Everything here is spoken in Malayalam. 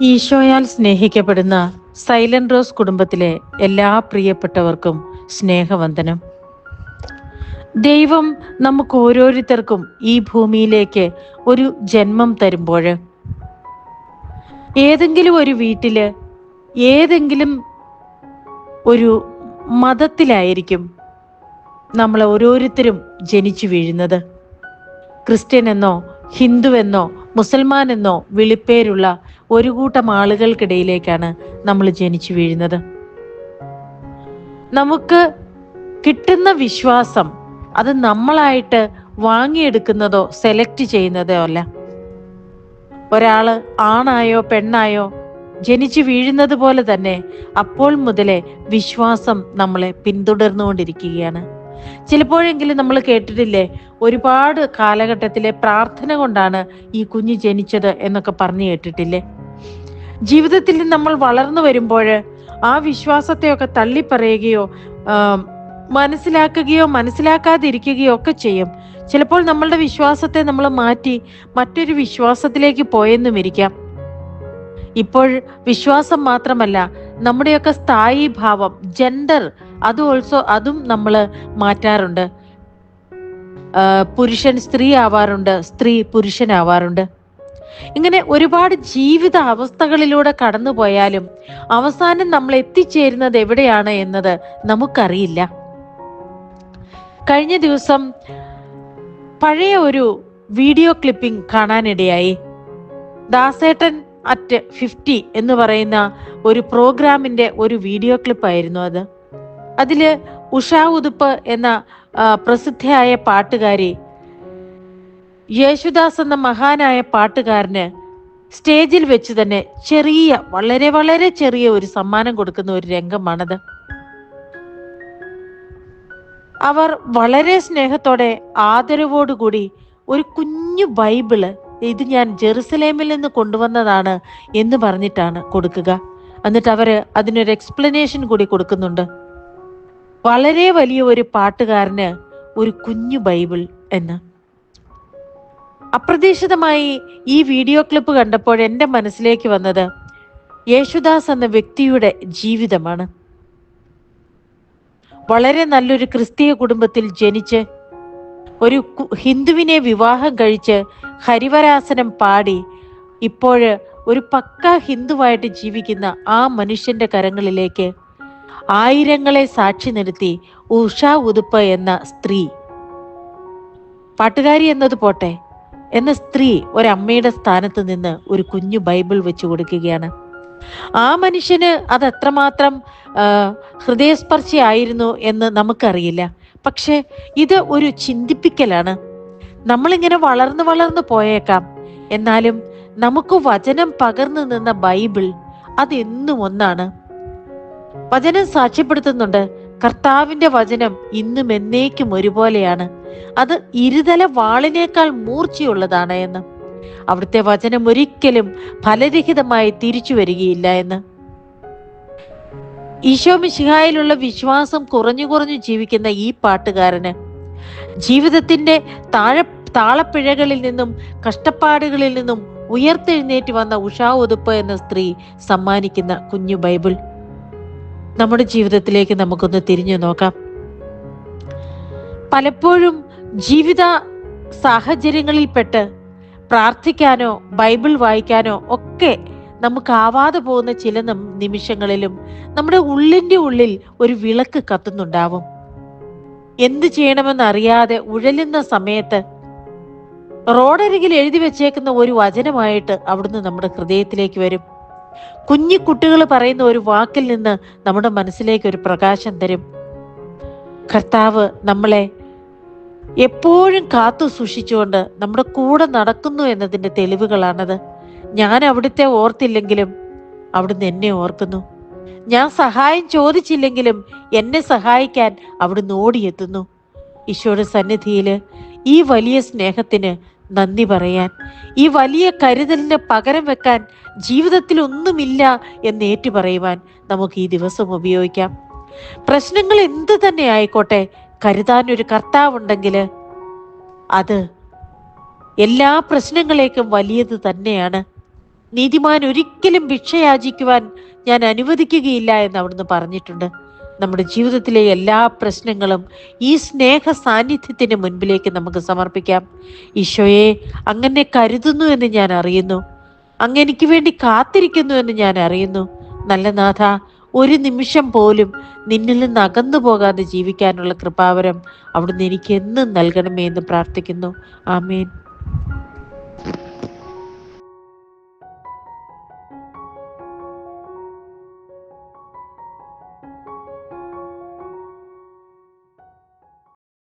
ഈശോയാൽ സ്നേഹിക്കപ്പെടുന്ന സൈലന്റ് റോസ് കുടുംബത്തിലെ എല്ലാ പ്രിയപ്പെട്ടവർക്കും സ്നേഹവന്ദനം. ദൈവം നമുക്ക് ഓരോരുത്തർക്കും ഈ ഭൂമിയിലേക്ക് ഒരു ജന്മം തരുമ്പോൾ ഏതെങ്കിലും ഒരു വീട്ടിൽ ഏതെങ്കിലും ഒരു മതത്തിലായിരിക്കും നമ്മൾ ഓരോരുത്തരും ജനിച്ചു വീഴുന്നത്. ക്രിസ്ത്യൻ എന്നോ ഹിന്ദുവെന്നോ മുസൽമാൻ എന്നോ വിളിപ്പേരുള്ള ഒരു കൂട്ടം ആളുകൾക്കിടയിലേക്കാണ് നമ്മൾ ജനിച്ചു വീഴുന്നത്. നമുക്ക് കിട്ടുന്ന വിശ്വാസം അത് നമ്മളായിട്ട് വാങ്ങിയെടുക്കുന്നതോ സെലക്ട് ചെയ്യുന്നതോ അല്ല. ഒരാൾ ആണായോ പെണ്ണായോ ജനിച്ചു വീഴുന്നത് പോലെ തന്നെ അപ്പോൾ മുതലേ വിശ്വാസം നമ്മളെ പിന്തുടർന്നുകൊണ്ടിരിക്കുകയാണ്. ചിലപ്പോഴെങ്കിലും നമ്മൾ കേട്ടിട്ടില്ലേ ഒരുപാട് കാലഘട്ടത്തിലെ പ്രാർത്ഥന കൊണ്ടാണ് ഈ കുഞ്ഞ് ജനിച്ചത് എന്നൊക്കെ പറഞ്ഞു കേട്ടിട്ടില്ലേ? ജീവിതത്തിൽ നമ്മൾ വളർന്നു വരുമ്പോൾ ആ വിശ്വാസത്തെയൊക്കെ തള്ളിപ്പറയുകയോ മനസ്സിലാക്കുകയോ മനസ്സിലാക്കാതിരിക്കുകയോ ഒക്കെ ചെയ്യും. ചിലപ്പോൾ നമ്മളുടെ വിശ്വാസത്തെ നമ്മൾ മാറ്റി മറ്റൊരു വിശ്വാസത്തിലേക്ക് പോയെന്നും ഇരിക്കാം. ഇപ്പോൾ വിശ്വാസം മാത്രമല്ല നമ്മുടെയൊക്കെ സ്ഥായി ഭാവം ജെൻഡർ അത് ഓൾസോ അതും നമ്മൾ മാറ്റാറുണ്ട്. പുരുഷൻ സ്ത്രീ ആവാറുണ്ട് സ്ത്രീ പുരുഷനാവാറുണ്ട് ഇങ്ങനെ ഒരുപാട് ജീവിത അവസ്ഥകളിലൂടെ കടന്നു പോയാലും അവസാനം നമ്മൾ എത്തിച്ചേരുന്നത് എവിടെയാണ് എന്നത് നമുക്കറിയില്ല. കഴിഞ്ഞ ദിവസം പഴയ ഒരു വീഡിയോ ക്ലിപ്പിംഗ് കാണാനിടയായി. ദാസേട്ടൻ അറ്റ് ഫിഫ്റ്റി എന്ന് പറയുന്ന ഒരു പ്രോഗ്രാമിന്റെ ഒരു വീഡിയോ ക്ലിപ്പായിരുന്നു അത്. അതിൽ ഉഷാ ഉതുപ്പ് എന്ന പ്രസിദ്ധയായ പാട്ടുകാരി യേശുദാസ് എന്ന മഹാനായ പാട്ടുകാരന് സ്റ്റേജിൽ വെച്ച് തന്നെ ചെറിയ വളരെ വളരെ ചെറിയ ഒരു സമ്മാനം കൊടുക്കുന്ന ഒരു രംഗമാണത്. അവർ വളരെ സ്നേഹത്തോടെ ആദരവോടുകൂടി ഒരു കുഞ്ഞു ബൈബിൾ ഇത് ഞാൻ ജെറുസലേമിൽ നിന്ന് കൊണ്ടുവന്നതാണ് എന്ന് പറഞ്ഞിട്ടാണ് കൊടുക്കുക. എന്നിട്ട് അവർ അതിനൊരു എക്സ്പ്ലനേഷൻ കൂടി കൊടുക്കുന്നുണ്ട്. വളരെ വലിയ ഒരു പാട്ടുകാരന് ഒരു കുഞ്ഞു ബൈബിൾ എന്ന്. അപ്രതീക്ഷിതമായി ഈ വീഡിയോ ക്ലിപ്പ് കണ്ടപ്പോൾ എന്റെ മനസ്സിലേക്ക് വന്നത് യേശുദാസ് എന്ന വ്യക്തിയുടെ ജീവിതമാണ്. വളരെ നല്ലൊരു ക്രിസ്തീയ കുടുംബത്തിൽ ജനിച്ച് ഒരു ഹിന്ദുവിനെ വിവാഹം കഴിച്ച് ഹരിവരാസനം പാടി ഇപ്പോഴ് ഒരു പക്ക ഹിന്ദുവായിട്ട് ജീവിക്കുന്ന ആ മനുഷ്യന്റെ കരങ്ങളിലേക്ക് ആയിരങ്ങളെ സാക്ഷി നിർത്തി ഉഷ ഉതുപ്പ് എന്ന സ്ത്രീ. പാട്ടുകാരി എന്നത് പോട്ടെ എന്ന സ്ത്രീ ഒരമ്മയുടെ സ്ഥാനത്ത് നിന്ന് ഒരു കുഞ്ഞു ബൈബിൾ വെച്ചു കൊടുക്കുകയാണ്. ആ മനുഷ്യന് അത് എത്രമാത്രം ഹൃദയസ്പർശിയായിരുന്നു എന്ന് നമുക്കറിയില്ല. പക്ഷെ ഇത് ഒരു ചിന്തിപ്പിക്കലാണ്. നമ്മളിങ്ങനെ വളർന്നു വളർന്നു പോയേക്കാം. എന്നാലും നമുക്ക് വചനം പകർന്നു നിന്ന ബൈബിൾ അതെന്നും ഒന്നാണ്. വചനം സാക്ഷ്യപ്പെടുത്തുന്നുണ്ട്. കർത്താവിന്റെ വചനം ഇന്നും എന്നേക്കും ഒരുപോലെയാണ്. അത് ഇരുതല വാളിനേക്കാൾ മൂർച്ചയുള്ളതാണ് എന്ന്. അവിടുത്തെ വചനം ഒരിക്കലും ഫലരഹിതമായി തിരിച്ചു വരികയില്ല എന്ന്. ഈശോ മിശിഹായിലുള്ള വിശ്വാസം കുറഞ്ഞു കുറഞ്ഞു ജീവിക്കുന്ന ഈ പാട്ടുകാരന് ജീവിതത്തിന്റെ താഴ താളപ്പിഴകളിൽ നിന്നും കഷ്ടപ്പാടുകളിൽ നിന്നും ഉയർത്തെഴുന്നേറ്റ് വന്ന ഉഷാ ഉതുപ്പ് എന്ന സ്ത്രീ സമ്മാനിക്കുന്ന കുഞ്ഞു ബൈബിൾ. നമ്മുടെ ജീവിതത്തിലേക്ക് നമുക്കൊന്ന് തിരിഞ്ഞു നോക്കാം. പലപ്പോഴും ജീവിത സാഹചര്യങ്ങളിൽപ്പെട്ട് പ്രാർത്ഥിക്കാനോ ബൈബിൾ വായിക്കാനോ ഒക്കെ നമുക്കാവാതെ പോകുന്ന ചില നിമിഷങ്ങളിലും നമ്മുടെ ഉള്ളിന്റെ ഉള്ളിൽ ഒരു വിളക്ക് കത്തുന്നുണ്ടാവും. എന്ത് ചെയ്യണമെന്ന് അറിയാതെ ഉഴലുന്ന സമയത്ത് റോഡരികിൽ എഴുതി വെച്ചേക്കുന്ന ഒരു വചനമായിട്ട് അവിടുന്ന് നമ്മുടെ ഹൃദയത്തിലേക്ക് വരും. കുഞ്ഞു കുട്ടികൾ പറയുന്ന ഒരു വാക്കിൽ നിന്ന് നമ്മുടെ മനസ്സിലേക്ക് ഒരു പ്രകാശം തരും. കർത്താവ് നമ്മളെ എപ്പോഴും കാത്തു സൂക്ഷിച്ചുകൊണ്ട് നമ്മുടെ കൂടെ നടക്കുന്നു എന്നതിന്റെ തെളിവുകളാണത്. ഞാൻ അവിടുത്തെ ഓർത്തില്ലെങ്കിലും അവിടുന്ന് എന്നെ ഓർക്കുന്നു. ഞാൻ സഹായം ചോദിച്ചില്ലെങ്കിലും എന്നെ സഹായിക്കാൻ അവിടുന്ന് ഓടിയെത്തുന്നു. ഈശോയുടെ സന്നിധിയിൽ ഈ വലിയ സ്നേഹത്തിന് നന്ദി പറയാൻ. ഈ വലിയ കരുതലിന് പകരം വെക്കാൻ ജീവിതത്തിൽ ഒന്നുമില്ല എന്ന് ഏറ്റു പറയുവാൻ നമുക്ക് ഈ ദിവസം ഉപയോഗിക്കാം. പ്രശ്നങ്ങൾ എന്ത് തന്നെ ആയിക്കോട്ടെ കരുതാൻ ഒരു കർത്താവുണ്ടെങ്കിൽ അത് എല്ലാ പ്രശ്നങ്ങളേക്കും വലിയത് തന്നെയാണ്. നീതിമാൻ ഒരിക്കലും ഭിക്ഷയാചിക്കുവാൻ ഞാൻ അനുവദിക്കുകയില്ല എന്ന് അവിടുന്ന് പറഞ്ഞിട്ടുണ്ട്. നമ്മുടെ ജീവിതത്തിലെ എല്ലാ പ്രശ്നങ്ങളും ഈ സ്നേഹ സാന്നിധ്യത്തിന് മുൻപിലേക്ക് നമുക്ക് സമർപ്പിക്കാം. ഈശോയെ അങ്ങനെ കരുതുന്നു എന്ന് ഞാൻ അറിയുന്നു. അങ്ങ് എനിക്ക് വേണ്ടി കാത്തിരിക്കുന്നു എന്ന് ഞാൻ അറിയുന്നു. നല്ല നാഥ ഒരു നിമിഷം പോലും നിന്നിൽ നിന്ന് അകന്നു പോകാതെ ജീവിക്കാനുള്ള കൃപാവരം അവിടുന്ന് എനിക്ക് എന്നും നൽകണമേ എന്ന് പ്രാർത്ഥിക്കുന്നു. ആമേൻ.